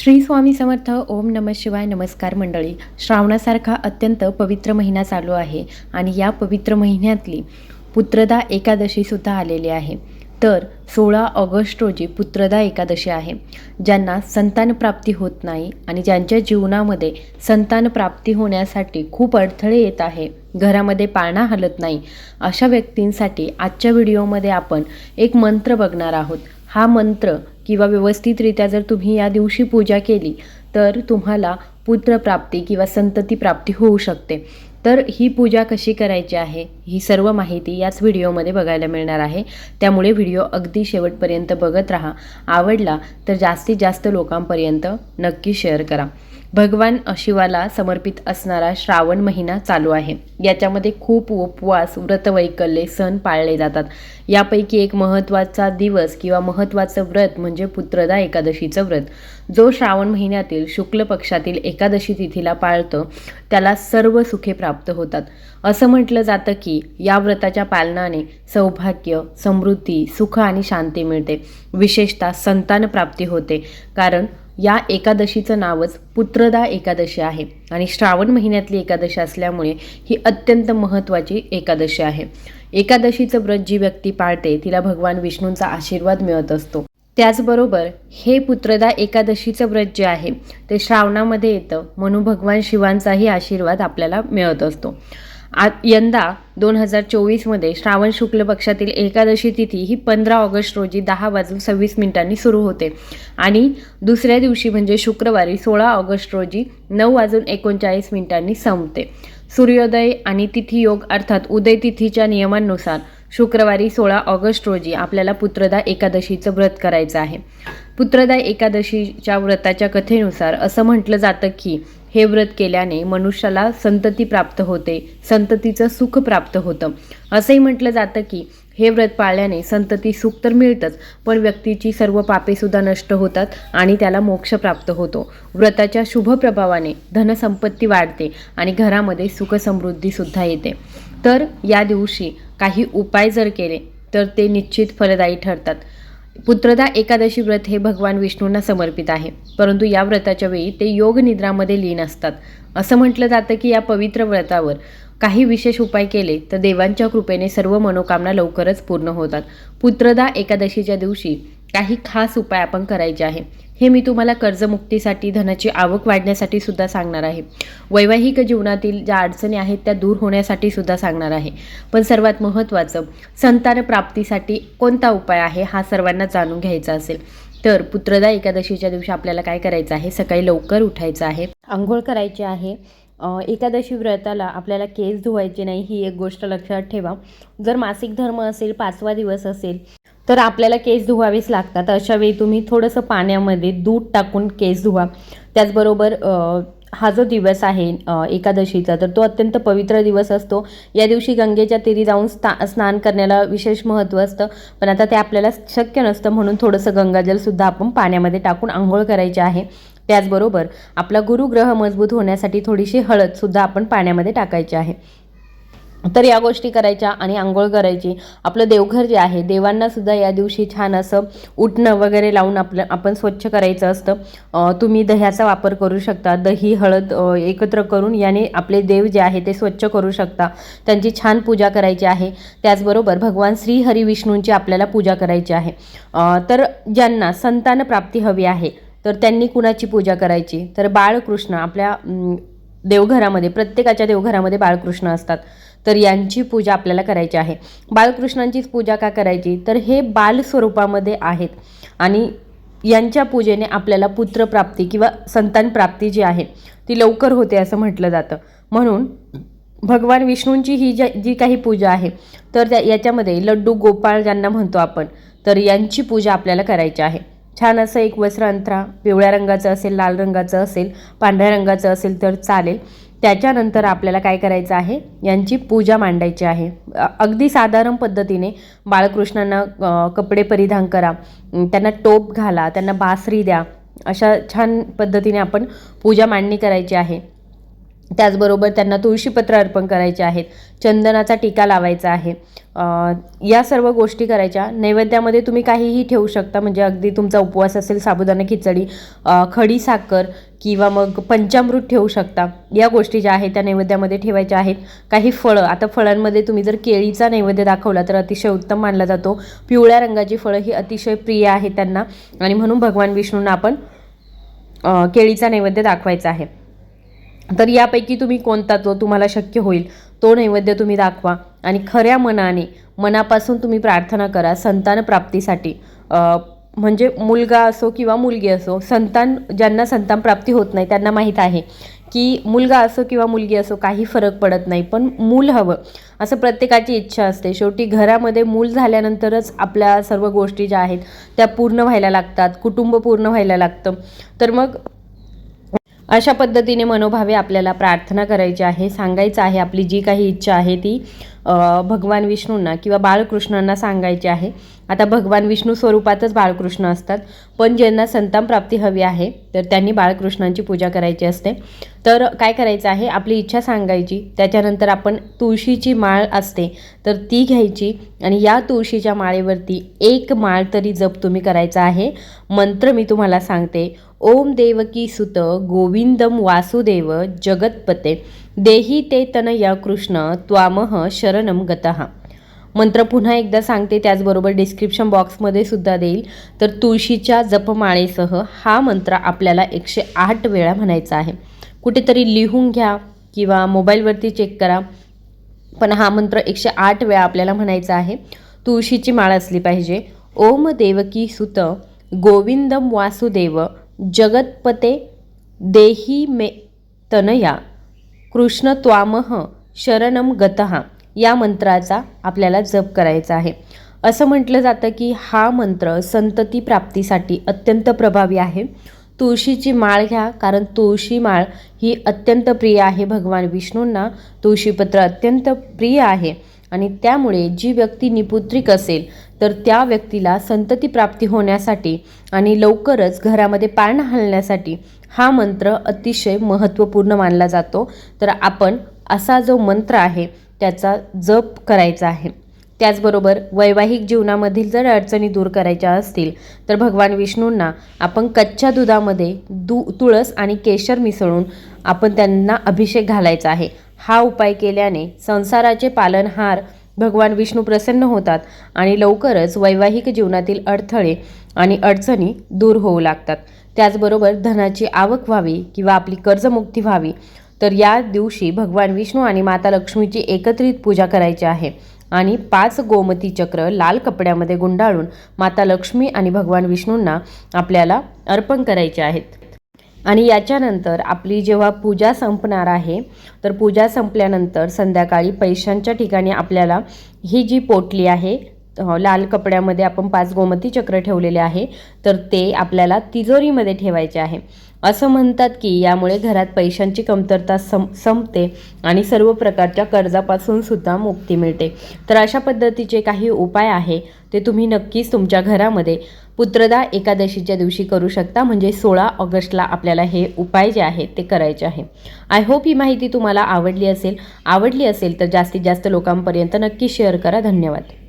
श्री स्वामी समर्थ ओम नम शिवाय नमस्कार मंडळी. श्रावणासारखा अत्यंत पवित्र महिना चालू आहे आणि या पवित्र महिन्यातली पुत्रदा एकादशीसुद्धा आलेली आहे. तर सोळा ऑगस्ट रोजी पुत्रदा एकादशी आहे. ज्यांना संतान प्राप्ती होत नाही आणि ज्यांच्या जीवनामध्ये संतान प्राप्ती होण्यासाठी खूप अडथळे येत आहे घरामध्ये पाळणा हलत नाही अशा व्यक्तींसाठी आजच्या व्हिडिओमध्ये आपण एक मंत्र बघणार आहोत. हा मंत्र किंवा व्यवस्थितरित्या जर तुम्ही या दिवशी पूजा केली तर तुम्हाला पुत्रप्राप्ती किंवा संतती प्राप्ती होऊ शकते. तर ही पूजा कशी करायची आहे ही सर्व माहिती याच व्हिडिओमध्ये बघायला मिळणार आहे. त्यामुळे व्हिडिओ अगदी शेवटपर्यंत बघत राहा. आवडला तर जास्तीत जास्त लोकांपर्यंत नक्की शेअर करा. भगवान शिवाला समर्पित असणारा श्रावण महिना चालू आहे. याच्यामध्ये खूप उपवास व्रतवैकल्ये सण पाळले जातात. यापैकी एक महत्त्वाचा दिवस किंवा महत्त्वाचं व्रत म्हणजे पुत्रदा एकादशीचं व्रत. जो श्रावण महिन्यातील शुक्ल पक्षातील एकादशी तिथीला पाळतं त्याला सर्व सुखे प्राप्त प्राप्त होतात. असं म्हटलं जातं की या व्रताच्या पालनाने सौभाग्य समृद्धी सुख आणि शांती मिळते. विशेषतः संतान प्राप्ती होते. कारण या एकादशीचं नावच पुत्रदा एकादशी आहे आणि श्रावण महिन्यातली एकादशी असल्यामुळे ही अत्यंत महत्त्वाची एकादशी आहे. एकादशीचं व्रत जी व्यक्ती पाळते तिला भगवान विष्णूंचा आशीर्वाद मिळत असतो. त्याचबरोबर हे पुत्रदा एकादशीचं व्रत जे आहे ते श्रावणामध्ये येतं. म्हणून भगवान शिवांचाही आशीर्वाद आपल्याला मिळत असतो. आ यंदा दोन हजार चोवीसमध्ये श्रावण शुक्ल पक्षातील एकादशी तिथी ही पंधरा ऑगस्ट रोजी दहा वाजून सव्वीस मिनिटांनी सुरू होते. आणि दुसऱ्या दिवशी म्हणजे शुक्रवारी सोळा ऑगस्ट रोजी नऊ वाजून एकोणचाळीस मिनिटांनी संपते. सूर्योदय आणि तिथी योग अर्थात उदय तिथीच्या नियमांनुसार शुक्रवारी सोळा ऑगस्ट रोजी आपल्याला पुत्रदा एकादशीचं व्रत करायचं आहे. पुत्रदा एकादशीच्या व्रताच्या कथेनुसार असं म्हटलं जातं की हे व्रत केल्याने मनुष्याला संतती प्राप्त होते संततीचं सुख प्राप्त होतं. असंही म्हटलं जातं की हे व्रत पाळल्याने संतती सुख तर मिळतंच पण व्यक्तीची सर्व पापेसुद्धा नष्ट होतात आणि त्याला मोक्ष प्राप्त होतो. व्रताच्या शुभ प्रभावाने धनसंपत्ती वाढते आणि घरामध्ये सुखसमृद्धीसुद्धा येते. तर या दिवशी काही उपाय जर केले तर ते निश्चित फलदायी ठरतात. पुत्रदा एकादशी व्रत हे भगवान विष्णूंना समर्पित आहे. परंतु या व्रताच्या वेळी ते योग निद्रामध्ये लीन असतात. असं म्हटलं जातं की या पवित्र व्रतावर काही विशेष उपाय केले तर देवांच्या कृपेने सर्व मनोकामना लवकरच पूर्ण होतात. पुत्रदा एकादशीच्या दिवशी काही खास उपाय आपण करायचे आहे. हे मी तुम्हाला कर्जमुक्तीसाठी धनाची आवक वाढण्यासाठी सुद्धा सांगणार आहे. वैवाहिक जीवनातील ज्या अडचणी आहेत त्या दूर होण्यासाठी सुद्धा सांगणार आहे. पण सर्वात महत्त्वाचं संतान प्राप्तीसाठी कोणता उपाय आहे हा सर्वांना जाणून घ्यायचा असेल. तर पुत्रदा एकादशीच्या दिवशी आपल्याला काय करायचं आहे? सकाळी लवकर उठायचं आहे. आंघोळ करायची आहे. एकादशी व्रताला आपल्याला केस धुवायचे नाही ही एक गोष्ट लक्षात ठेवा. जर मासिक धर्म असेल पाचवा दिवस असेल तर आपल्याला केस धुवावेच लागतात. अशावेळी तुम्ही थोडंसं पाण्यामध्ये दूध टाकून केस धुवा. त्याचबरोबर हा जो दिवस आहे एकादशीचा तर तो अत्यंत पवित्र दिवस असतो. या दिवशी गंगेच्या तीरी जाऊन स्था स्नान करण्याला विशेष महत्त्व असतं. पण आता ते आपल्याला शक्य नसतं म्हणून थोडंसं गंगाजलसुद्धा आपण पाण्यामध्ये टाकून आंघोळ करायची आहे. त्याचबरोबर आपला गुरुग्रह मजबूत होण्यासाठी थोडीशी हळदसुद्धा आपण पाण्यामध्ये टाकायची आहे. तर या गोष्टी करायच्या आणि आंघोळ करायची. आपलं देवघर जे आहे देवांनासुद्धा या दिवशी छान असं उठणं वगैरे लावून आपलं आपण स्वच्छ करायचं असतं. तुम्ही दह्याचा वापर करू शकता दही हळद एकत्र करून याने आपले देव जे आहे ते स्वच्छ करू शकता. त्यांची छान पूजा करायची आहे. त्याचबरोबर भगवान श्री हरी विष्णूंची आपल्याला पूजा करायची आहे. तर ज्यांना संतान प्राप्ती हवी आहे तर त्यांनी कुणाची पूजा करायची? तर बाळकृष्ण आपल्या देवघरामध्ये प्रत्येकाच्या देवघरामध्ये बाळकृष्ण असतात. तर यांची पूजा आपल्याला करायची आहे. बालकृष्णांचीच पूजा का करायची? तर हे बाल स्वरूपामध्ये आहेत. आणि यांच्या पूजेने आपल्याला पुत्रप्राप्ती किंवा संतान प्राप्ती जी आहे ती लवकर होते असं म्हटलं जातं. म्हणून भगवान विष्णूंची ही ज्या जी काही पूजा आहे तर त्या याच्यामध्ये लड्डू गोपाळ ज्यांना म्हणतो आपण तर यांची पूजा आपल्याला करायची आहे. छान असं एक वस्त्र अंतरा पिवळ्या रंगाचं असेल लाल रंगाचं असेल पांढऱ्या रंगाचं असेल तर चालेल. त्याच्यानंतर आपल्याला काय करायचं आहे? यांची पूजा मांडायची आहे. अगदी साधारण पद्धतीने बाळकृष्णांना कपडे परिधान करा. त्यांना टोप घाला त्यांना बासरी द्या. अशा छान पद्धतीने आपण पूजा मांडणी करायची आहे. त्याचबरोबर त्यांना तुळशीपत्र अर्पण करायचे आहेत चंदनाचा टीका लावायचा आहे. या सर्व गोष्टी करायच्या. नैवेद्यामध्ये तुम्ही काहीही ठेवू शकता म्हणजे अगदी तुमचा उपवास असेल साबुदाणा खिचडी खडी साखर किंवा मग पंचामृत ठेवू शकता. या गोष्टी ज्या आहेत त्या नैवेद्यामध्ये ठेवायच्या आहेत. काही फळं आता फळांमध्ये तुम्ही जर केळीचा नैवेद्य दाखवला तर अतिशय उत्तम मानला जातो. पिवळ्या रंगाची फळं ही अतिशय प्रिय आहे त्यांना. आणि म्हणून भगवान विष्णूंना आपण केळीचा नैवेद्य दाखवायचा आहे. तर यापैकी तुम्ही कोणता तो तुम्हाला शक्य होईल तो नैवेद्य तुम्ही दाखवा. आणि खऱ्या मनाने मनापासून तुम्ही प्रार्थना करा संतान प्राप्तीसाठी. म्हणजे मुलगा असो किंवा मुलगी असो संतान ज्यांना संतान प्राप्ती होत नाही त्यांना माहीत आहे की मुलगा असो किंवा मुलगी असो काही फरक पडत नाही पण मूल हवं. असं प्रत्येकाची इच्छा असते. शेवटी घरामध्ये मूल झाल्यानंतरच आपल्या सर्व गोष्टी ज्या आहेत त्या पूर्ण व्हायला लागतात कुटुंब पूर्ण व्हायला लागतं. तर मग अशा पद्धतीने मनोभावे आपल्याला प्रार्थना करायची आहे सांगायचं आहे आपली जी काही इच्छा आहे ती भगवान विष्णूंना किंवा बाळकृष्णांना सांगायची आहे. आता भगवान विष्णू स्वरूपातच बाळकृष्ण असतात. पण ज्यांना संतान प्राप्ती हवी आहे तर त्यांनी बाळकृष्णांची पूजा करायची असते. तर काय करायचं आहे? आपली इच्छा सांगायची. त्याच्यानंतर आपण तुळशीची माळ असते तर ती घ्यायची. आणि या तुळशीच्या माळेवरती एक माळ तरी जप तुम्ही करायचा आहे. मंत्र मी तुम्हाला सांगते. ओम देवकी सुत गोविंदम वासुदेव जगतपते. देही ते तनय कृष्ण त्वामह शरणम गतः. मंत्र पुन्हा एकदा सांगते त्याचबरोबर डिस्क्रिप्शन बॉक्समध्ये सुद्धा देईल. तर तुळशीच्या जपमाळेसह हा मंत्र आपल्याला एकशे आठ वेळा म्हणायचा आहे. कुठेतरी लिहून घ्या किंवा मोबाईलवरती चेक करा. पण हा मंत्र एकशे आठ वेळा आपल्याला म्हणायचा आहे. तुळशीची माळ असली पाहिजे. ओम देवकी सुत गोविंदम वासुदेव जगतपते देही मे तनया कृष्ण त्वामह शरणम गतहा या मंत्राचा आपल्याला जप करायचा आहे. असं म्हटलं जातं की हा मंत्र संतती प्राप्तीसाठी अत्यंत प्रभावी आहे. तुळशीची माळ घ्या कारण तुळशी माळ ही अत्यंत प्रिय आहे भगवान विष्णूंना. तुळशीपत्र अत्यंत प्रिय आहे आणि त्यामुळे जी व्यक्ती निपुत्रिक असेल तर त्या व्यक्तीला संतती प्राप्ती होण्यासाठी आणि लवकरच घरामध्ये पाळणं हलण्यासाठी हा मंत्र अतिशय महत्त्वपूर्ण मानला जातो. तर आपण असा जो मंत्र आहे त्याचा जप करायचा आहे. त्याचबरोबर वैवाहिक जीवनामधील जर अडचणी दूर करायच्या असतील तर भगवान विष्णूंना आपण कच्च्या दुधामध्ये दू तुळस आणि केशर मिसळून आपण त्यांना अभिषेक घालायचा आहे. हा उपाय केल्याने संसाराचे पालनहार भगवान विष्णू प्रसन्न होतात आणि लवकरच वैवाहिक जीवनातील अडथळे आणि अडचणी दूर होऊ लागतात. त्याचबरोबर धनाची आवक व्हावी किंवा आपली कर्जमुक्ती व्हावी तर या दिवशी भगवान विष्णू आणि माता लक्ष्मीची एकत्रित पूजा करायची आहे. आणि पाच गोमती चक्र लाल कपड्यामध्ये गुंडाळून माता लक्ष्मी आणि भगवान विष्णूंना आपल्याला अर्पण करायचे आहेत. आणि याच्यानंतर आपली जेव्हा पूजा संपणार आहे तर पूजा संपल्यानंतर संध्याकाळी पैशांच्या ठिकाणी आपल्याला ही जी पोटली आहे लाल कपड्यामध्ये आपण पाच गोमती चक्र ठेवलेले आहे तर ते आपल्याला तिजोरीमध्ये ठेवायचे आहे. असं म्हणतात की यामुळे घरात पैशांची कमतरता सम संपते आणि सर्व प्रकारच्या कर्जापासून सुद्धा मुक्ती मिळते. तर अशा पद्धतीचे काही उपाय आहे ते तुम्ही नक्कीच तुमच्या घरामध्ये पुत्रदा एकादशीच्या दिवशी करू शकता. म्हणजे सोळा ऑगस्टला आपल्याला हे उपाय जे आहेत ते करायचे आहे. आय होप ही माहिती तुम्हाला आवडली असेल. आवडली असेल तर जास्तीत जास्त लोकांपर्यंत नक्की शेअर करा. धन्यवाद.